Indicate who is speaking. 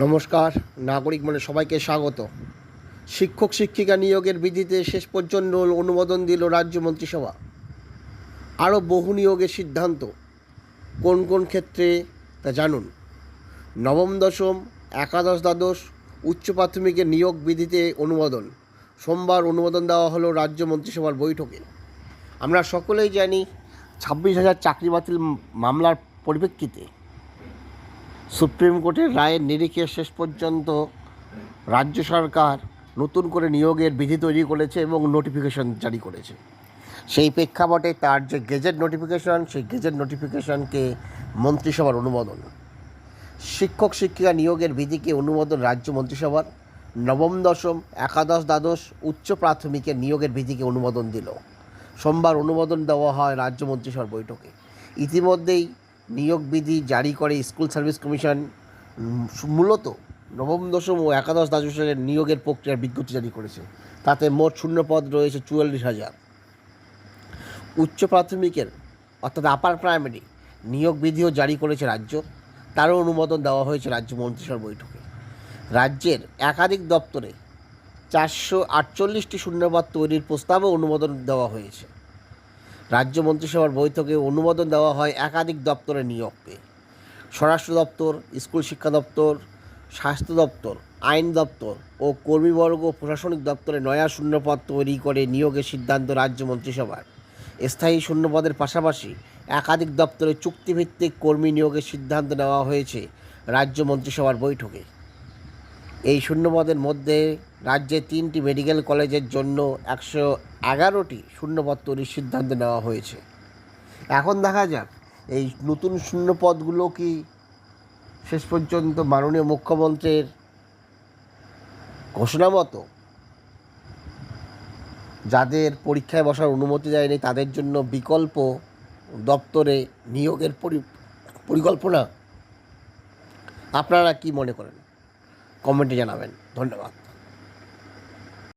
Speaker 1: নমস্কার, নাগরিক মানে সবাইকে স্বাগত। শিক্ষক শিক্ষিকা নিয়োগের বিধিতে শেষ পর্যন্ত অনুমোদন দিল রাজ্য মন্ত্রিসভা। আরও বহু নিয়োগের সিদ্ধান্ত। কোন কোন ক্ষেত্রে তা জানুন। নবম, দশম, একাদশ, দ্বাদশ, উচ্চ প্রাথমিকের নিয়োগ বিধিতে অনুমোদন। সোমবার অনুমোদন দেওয়া হলো রাজ্য মন্ত্রিসভার বৈঠকে। আমরা সকলেই জানি ছাব্বিশ হাজার চাকরি বাতিল মামলার পরিপ্রেক্ষিতে সুপ্রিম কোর্টের রায়ের নিরিখে শেষ পর্যন্ত রাজ্য সরকার নতুন করে নিয়োগের বিধি তৈরি করেছে এবং নোটিফিকেশন জারি করেছে। সেই প্রেক্ষাপটে তার যে গেজেট নোটিফিকেশন সেই গেজেট নোটিফিকেশনকে মন্ত্রিসভার অনুমোদন। শিক্ষক, শিক্ষিকা নিয়োগের বিধিকে অনুমোদন রাজ্য মন্ত্রিসভার। নবম দশম, একাদশ দ্বাদশ, উচ্চ প্রাথমিকের নিয়োগের বিধিকে অনুমোদন দিল। সোমবার অনুমোদন দেওয়া হয় রাজ্য মন্ত্রিসভার বৈঠকে। ইতিমধ্যেই নিয়োগ বিধি জারি করে স্কুল সার্ভিস কমিশন মূলত নবম, দশম ও একাদশ দ্বাদশের নিয়োগের প্রক্রিয়ার বিজ্ঞপ্তি জারি করেছে। তাতে মোট শূন্য পদ রয়েছে চুয়াল্লিশ হাজার। উচ্চ প্রাথমিকের, অর্থাৎ আপার প্রাইমারি, নিয়োগ বিধিও জারি করেছে রাজ্য। তারও অনুমোদন দেওয়া হয়েছে রাজ্য মন্ত্রিসভার বৈঠকে। রাজ্যের একাধিক দপ্তরে চারশো আটচল্লিশটি শূন্যপদ তৈরির প্রস্তাবও অনুমোদন দেওয়া হয়েছে। রাজ্য মন্ত্রিসভার বৈঠকে অনুমোদন দেওয়া হয় একাধিক দপ্তরের নিয়োগকে। স্বরাষ্ট্র দপ্তর, স্কুল শিক্ষা দপ্তর, স্বাস্থ্য দপ্তর, আইন দপ্তর ও কর্মীবর্গ প্রশাসনিক দপ্তরে নয়া শূন্যপদ তৈরি করে নিয়োগের সিদ্ধান্ত রাজ্য মন্ত্রিসভার। স্থায়ী শূন্যপদের পাশাপাশি একাধিক দপ্তরে চুক্তিভিত্তিক কর্মী নিয়োগের সিদ্ধান্ত নেওয়া হয়েছে রাজ্য মন্ত্রিসভার বৈঠকে। এই শূন্যপদের মধ্যে রাজ্যে তিনটি মেডিকেল কলেজের জন্য একশো এগারোটি শূন্যপদ তৈরির সিদ্ধান্ত নেওয়া হয়েছে। এখন দেখা যাক, এই নতুন শূন্যপদগুলো কি শেষ পর্যন্ত মাননীয় মুখ্যমন্ত্রীর ঘোষণা মতো যাদের পরীক্ষায় বসার অনুমতি দেয়নি, তাদের জন্য বিকল্প দপ্তরে নিয়োগের পরি- পরিকল্পনা। আপনারা কি মনে করেন? কমেন্টে জানাবেন। ধন্যবাদ।